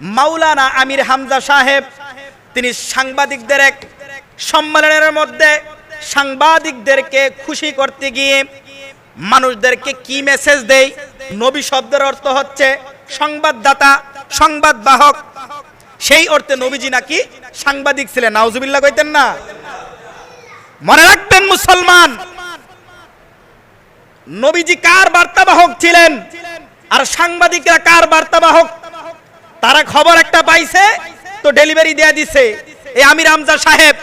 মাওলানা আমির হামজা সাহেব, তিনি সাংবাদিকদের এক সম্মেলনের মধ্যে সাংবাদিকদেরকে খুশি করতে গিয়ে মানুষদেরকে কি মেসেজ দেয়? নবী শব্দের অর্থ হচ্ছে সংবাদদাতা সংবাদ বাহক সেই অর্থে নবীজি নাকি সাংবাদিক ছিলেন। নাউজুবিল্লাহ কইতেন না। মনে রাখবেন মুসলমান, নবীজি কার বার্তাবাহক ছিলেন? আর সাংবাদিকরা কার বার্তাবাহক তারা খবর একটা পাইছে, তো ডেলিভারি দেয়া দিছে। এই আমির আমজা সাহেব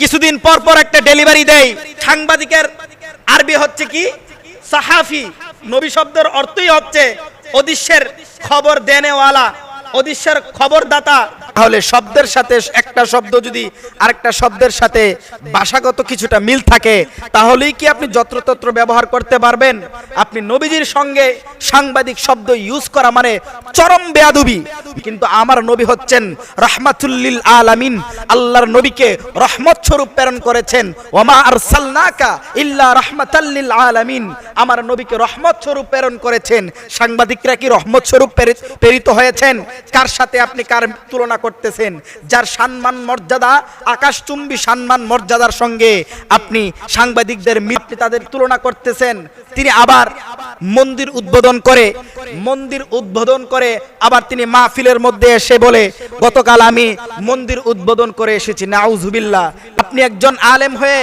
কিছুদিন পর পর একটা ডেলিভারি দেয়। সাংবাদিকের আরবি হচ্ছে কি? সাহাফি। নবী শব্দের অর্থই হচ্ছে অদৃশ্যের খবর দেনেওয়ালা, অদৃশ্যের খবরদাতা। তাহলে শব্দের সাথে একটা শব্দ যদি আরেকটা শব্দের সাথে ভাষাগত কিছুটা মিল থাকে, তাহলেই কি আপনি যত্রতত্র ব্যবহার করতে পারবেন? আপনি নবীজির সঙ্গে সাংবাদিক শব্দ ইউজ করা মানে চরম বেয়াদুবি। কিন্তু আমার নবী হচ্ছেন রহমাতুল্লিল আলামিন, আল্লাহর নবীকে রহমত স্বরূপ প্রেরণ করেছেন। ওমা আরসালনাকা ইল্লা রহমাতাল্লিল আলামিন, আমার নবীকে রহমত স্বরূপ প্রেরণ করেছেন। সাংবাদিকরা কি রহমত স্বরূপ প্রেরিত হয়েছেন? কার সাথে আপনি কার তুলনা করতেছেন, যার সম্মান, মর্যাদা, আকাশচুম্বী সম্মান, মর্যাদার সঙ্গে আপনি সাংবাদিকদের আপনি তাদের তুলনা করতেছেন। তিনি আবার মন্দির উদ্বোধন করে, মন্দির উদ্বোধন করে আবার তিনি মাহফিলের মধ্যে এসে বলে, গতকাল আমি মন্দির উদ্বোধন করে এসেছি, নাউজুবিল্লাহ। আপনি একজন আলেম হয়ে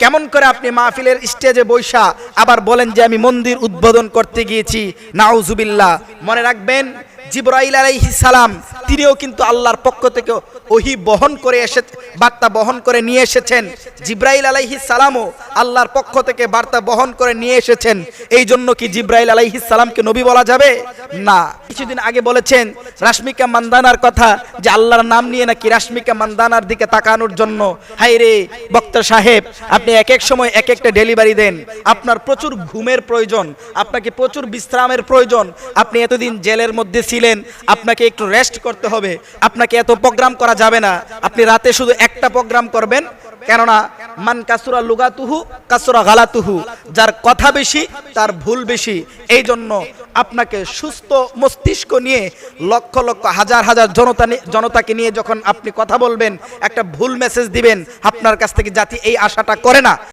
কেমন করে আপনি মাহফিলের স্টেজে বৈশা আবার বলেন যে, আমি মন্দির উদ্বোধন করতে গিয়েছি, নাউজুবিল্লাহ। মনে রাখবেন, জিব্রাইল আলাইহিস সালাম তিনিও কিন্তু আল্লাহর পক্ষ থেকে ওহি বহন করে এসে বার্তা বহন করে নিয়ে এসেছেন। জিব্রাইল আলাইহিস সালামও আল্লাহর পক্ষ থেকে বার্তা বহন করে নিয়ে এসেছেন। এই জন্য কি জিব্রাইল আলাইহিস সালামকে নবী বলা যাবে? না। কিছুদিন আগে বলেছেন রাশমিকা মান্দানার কথা যে আল্লাহর নাম নিয়ে নাকি রাশমিকা মান্দানার দিকে তাকানোর জন্য। হাই রে বক্তা সাহেব, আপনি এক এক সময় এক একটা ডেলিভারি দেন। আপনার প্রচুর ঘুমের প্রয়োজন, আপনাকে প্রচুর বিশ্রামের প্রয়োজন। আপনি এতদিন জেলের মধ্যে ছিলেন, আপনাকে একটু রেস্ট করতে হবে। আপনাকে এত প্রোগ্রাম করা যাবে না। আপনি রাতে শুধু একটা প্রোগ্রাম করবেন, কেননা মান কাসুরা লুগাতুহু, কাসুরা গালাতুহু। যার কথা বেশি, তার ভুল বেশি। এই জন্য আপনাকে সুস্থ মস্তিষ্ক নিয়ে লক্ষ লক্ষ হাজার হাজার জনতা জনতাকে নিয়ে যখন আপনি কথা বলবেন, একটা ভুল মেসেজ দিবেন, আপনার কাছ থেকে জাতি এই আশাটা করে না।